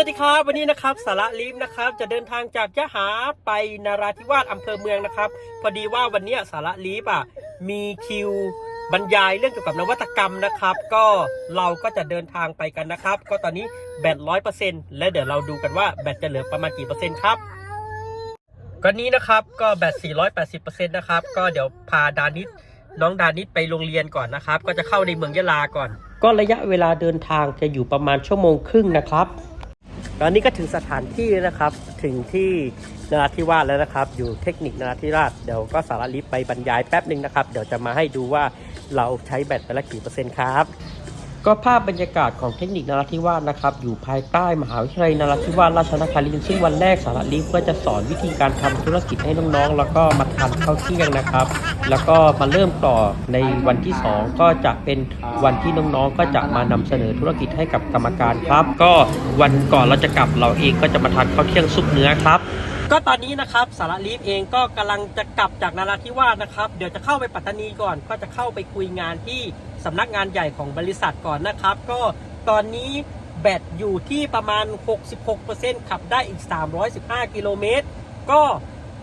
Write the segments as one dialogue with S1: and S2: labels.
S1: วัสดีครับ วันนี้นะครับสาระลิฟนะครับ จะเดินทางจากยะหาไปนาราธิวาสอำเภอเมืองนะครับ พอดีว่าวันนี้สาระลิฟอะมีคิวบรรยายเรื่องเกี่ยวกับนวัตกรรมนะครับ ก็เราก็จะเดินทางไปกันนะครับ ก็ตอนนี้แบตร้อยเปอร์เซ็นต์และเดี๋ยวเราดูกันว่าแบตจะเหลือประมาณกี่เปอร์เซ็นต์ครับก็นี้นะครับก็แบต480%นะครับก็เดี๋ยวพาดานิดน้องดานิดไปโรงเรียนก่อนนะครับ ก็จะเข้าในเมืองยะลาก่อน ก็ระยะเวลาเดินทางจะอยู่ประมาณชั่วโมงครึ่งนะครับ ตอนนี้ก็ถึงสถานที่นะครับ ถึงที่นราธิวาสแล้วนะครับ อยู่เทคนิคนราธิวาสเดี๋ยวก็สารลิฟต์ไปบรรยายแป๊บหนึ่งนะครับ เดี๋ยวจะมาให้ดูว่าเราใช้แบตไปละกี่เปอร์เซ็นต์ครับ ก็ภาพบรรยากาศของเทคนิคนราธิวาสนะครับ อยู่ภายใต้มหาวิทยาลัยนราธิวาสราชนครินทร์ซึ่งวันแรกสารลิฟต์ก็จะสอนวิธีการทำธุรกิจให้น้องๆ แล้วก็มาทานข้าวเที่ยงนะครับ แล้วก็มาเริ่มต่อในวันที่ 2 ก็จะเป็นวันที่น้องๆ ก็จะมานำเสนอธุรกิจให้กับกรรมการครับ ก็วันก่อนเราจะกลับเราเองก็จะมาทานข้าวเที่ยงซุปเนื้อครับ ก็ตอนนี้นะครับสารลีฟเองก็กำลังจะกลับจากนาราธิวาสนะครับ เดี๋ยวจะเข้าไปปัตตานีก่อน ก็จะเข้าไปคุยงานที่สำนักงานใหญ่ของบริษัทก่อนนะครับ ก็ตอนนี้แบตอยู่ที่ประมาณ 66%ขับได้อีก 315 กิโลเมตร ก็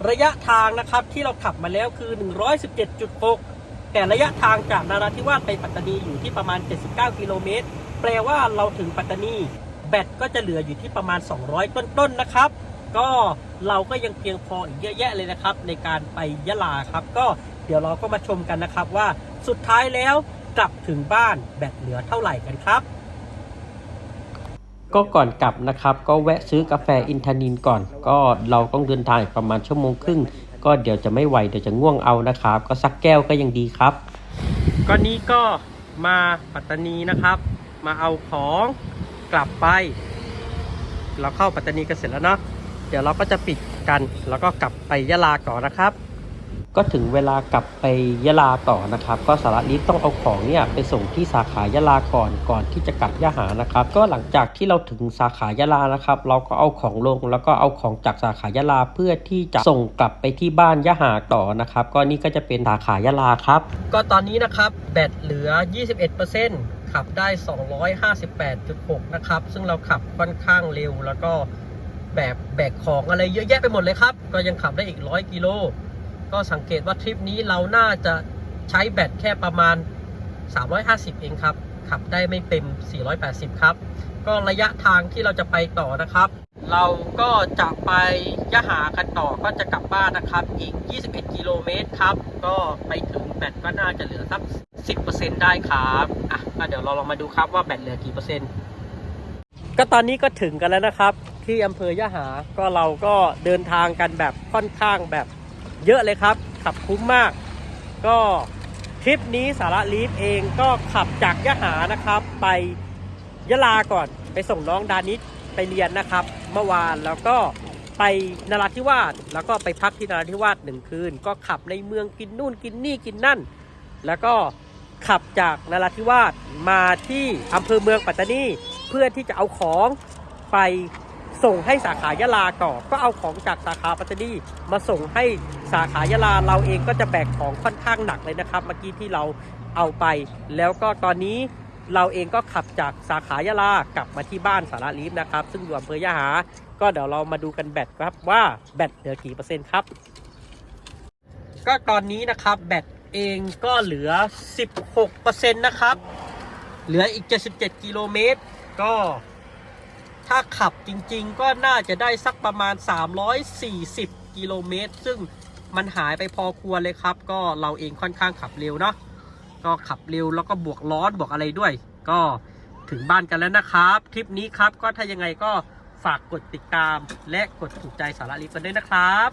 S1: ระยะทางนะครับที่เราขับมาแล้วคือ 117.6 แต่ระยะทางจากนาราธิวาสไปปัตตานีอยู่ที่ประมาณ 79 กิโลเมตร แปลว่าเราถึงปัตตานี แบตก็จะเหลืออยู่ที่ประมาณ 200 ต้นๆนะครับ ก็เราก็ยังเพียงพออีกเยอะแยะเลยนะครับ ในการไปยะลาครับ ก็เดี๋ยวเราก็มาชมกันนะครับว่าสุดท้ายแล้วกลับถึงบ้านแบตเหลือเท่าไหร่กันครับ ก็ก่อนกลับนะครับ ก็แวะซื้อกาแฟอินทนินก่อน ก็เราต้องเดินทางอีกประมาณชั่วโมงครึ่ง ก็เดี๋ยวจะไม่ไหวเดี๋ยวจะง่วงเอานะครับ ก็สักแก้วก็ยังดีครับ ก็นี้ก็มาปัตตานีนะครับ มาเอาของกลับไป เราเข้าปัตตานีกันเสร็จแล้วเนาะ เดี๋ยวเราก็จะปิดกัน แล้วก็กลับไปยะลาก่อนนะครับ ก็ถึงเวลากลับไปยะลาต่อนะครับ ก็สาระลิฟต้องเอาของเนี่ยไปส่งที่สาขายะลาก่อนก่อนที่จะกลับยะหานะครับ ก็หลังจากที่เราถึงสาขายะลานะครับ เราก็เอาของลงแล้วก็เอาของจากสาขายะลาเพื่อที่จะส่งกลับไปที่บ้านยะหาต่อนะครับ ก็นี่ก็จะเป็นสาขายะลาครับ ก็ตอนนี้นะครับแบตเหลือ 21%ขับได้ 258.6 นะครับ ซึ่งเราขับค่อนข้างเร็วแล้วก็ แบบแบกของอะไรเยอะแยะไปหมดเลยครับ ก็ยังขับได้อีก100กิโล ก็สังเกตว่าทริปนี้เราน่าจะใช้แบตแค่ประมาณ 350 เองครับ ขับได้ไม่เต็ม 480 ครับ ก็ระยะทางที่เราจะไปต่อนะครับ เราก็จะไปยะหากันต่อก็จะกลับบ้านนะครับ อีก 21 กิโลเมตรครับ ก็ไปถึงแบตก็น่าจะเหลือสัก 10%ได้ครับอะก็เดี๋ยวเราลองมาดูครับว่าแบตเหลือกี่เปอร์เซ็นต์ก็ตอนนี้ก็ถึงกันแล้วนะครับ ที่อำเภอยะหา ก็เราก็เดินทางกันแบบค่อนข้างแบบเยอะเลยครับ ขับคุ้มมาก ก็ทริปนี้สาระลีฟเองก็ขับจากยะหานะครับ ไปยะลาก่อนไปส่งน้องดานิชไปเรียนนะครับ เมื่อวานแล้วก็ไปนราธิวาสแล้วก็ไปพักที่นราธิวาสหนึ่งคืน ก็ขับในเมืองกินนู่นกินนี่กินนั่น แล้วก็ขับจากนราธิวาสมาที่อำเภอเมืองปัตตานีเพื่อที่จะเอาของไป ส่งให้สาขายะลาต่อนก็เอาของจากสาขาปัตตานีมาส่งให้สาขายะลาเราเองก็จะแบกของค่อนข้างหนักเลยนะครับ เมื่อกี้ที่เราเอาไป แล้วก็ตอนนี้เราเองก็ขับจากสาขายะลากลับมาที่บ้านสาระลีฟนะครับ ซึ่งอยู่อำเภอยะหา ก็เดี๋ยวเรามาดูกันแบตครับว่าแบตเหลือกี่เปอร์เซ็นต์ครับ ก็ตอนนี้นะครับแบตเองก็เหลือ 16%นะครับ เหลืออีก 77 กิโลเมตร ก็ ถ้าขับจริงๆ ก็น่าจะได้สักประมาณ 340 กิโลเมตร ซึ่งมันหายไปพอควรเลยครับ ก็เราเองค่อนข้างขับเร็วเนาะก็ขับเร็วแล้วก็บวกร้อนบวกอะไรด้วย ก็ถึงบ้านกันแล้วนะครับ ทริปนี้ครับก็ถ้ายังไงก็ฝากกดติดตามและกดถูกใจสาระลิฟกันด้วยนะครับ